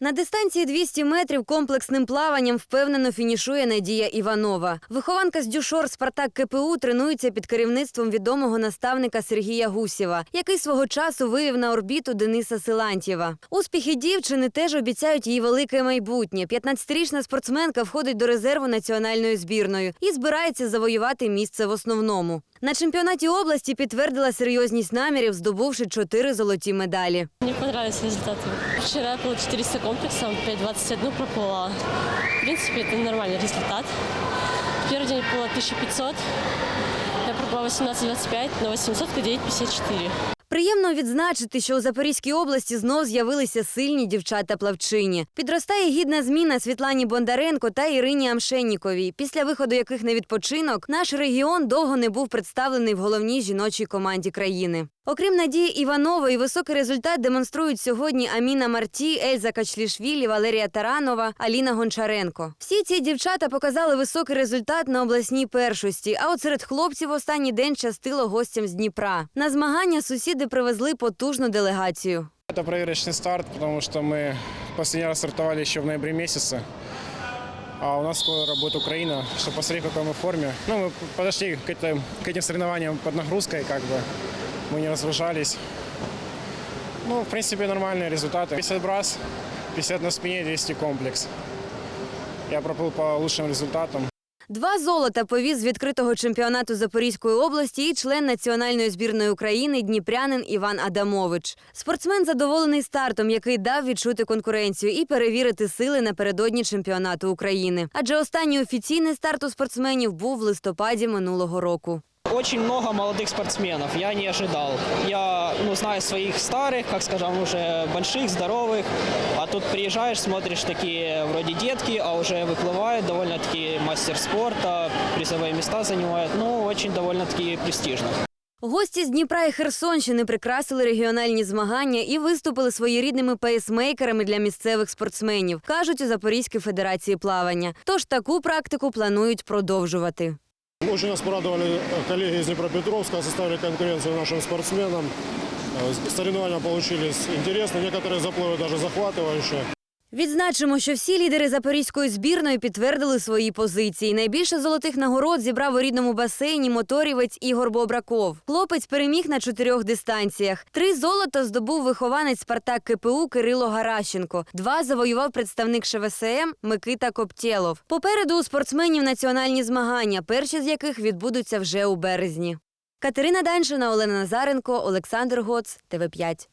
На дистанції 200 метрів комплексним плаванням впевнено фінішує Надія Іванова. Вихованка з Дюшор Спартак КПУ тренується під керівництвом відомого наставника Сергія Гусєва, який свого часу вивів на орбіту Дениса Силантьєва. Успіхи дівчини теж обіцяють їй велике майбутнє. 15-річна спортсменка входить до резерву національної збірної і збирається завоювати місце в основному. На чемпіонаті області підтвердила серйозність намірів, здобувши чотири золоті медалі. Мне понравились результаты. Вчера я было 400 комплексов, 5.21 проплыла. В принципе, это нормальный результат. Первый день было 1500, я проплыла 18.25, на 800 9.54. Приємно відзначити, що у Запорізькій області знов з'явилися сильні дівчата-плавчині. Підростає гідна зміна Світлані Бондаренко та Ірині Амшенніковій, після виходу яких на відпочинок наш регіон довго не був представлений в головній жіночій команді країни. Окрім Надії Іванової, високий результат демонструють сьогодні Аміна Марті, Ельза Качлішвілі, Валерія Таранова, Аліна Гончаренко. Всі ці дівчата показали високий результат на обласній першості. А от серед хлопців останній день щастило гостям з Дніпра. На змагання сусіди привезли потужну делегацію. Это проверочный старт, потому что мы последний раз стартовали еще в ноябре месяце. А у нас скоро работает Украина, чтобы посмотреть, в какой мы форме. Ну, мы подошли к, этим- к этим соревнованиям под нагрузкой, как бы. Мы не разгружались. Ну, в принципе, нормальные результаты. 50 брас, 50 на спине, 200 комплекс. Я проплыл по лучшим результатам. Два золота повіз з відкритого чемпіонату Запорізької області і член національної збірної України дніпрянин Іван Адамович. Спортсмен задоволений стартом, який дав відчути конкуренцію і перевірити сили напередодні чемпіонату України. Адже останній офіційний старт у спортсменів був в листопаді минулого року. Очень много молодых спортсменов, я не ожидал. Я ну, знаю своих старых, как скажем, уже больших, здоровых, а тут приезжаешь, смотришь такие вроде детки, а уже выплывают, довольно-таки мастер спорта, призовые места занимают, ну, очень довольно-таки престижно. Гості з Дніпра і Херсонщини прикрасили регіональні змагання і виступили своєрідними пейсмейкерами для місцевих спортсменів, кажуть у Запорізькій федерації плавання. Тож таку практику планують продовжувати. Очень нас порадовали э, коллеги из Днепропетровска, составили конкуренцию нашим спортсменам. Э, Соревнования получились интересные, некоторые заплывы даже захватывающие. Відзначимо, що всі лідери запорізької збірної підтвердили свої позиції. Найбільше золотих нагород зібрав у рідному басейні моторівець Ігор Бобраков. Хлопець переміг на чотирьох дистанціях. Три золота здобув вихованець Спартак КПУ Кирило Гаращенко. Два завоював представник ШВСМ Микита Коптєлов. Попереду у спортсменів національні змагання, перші з яких відбудуться вже у березні. Катерина Даншина, Олена Назаренко, Олександр Гоц, ТВ 5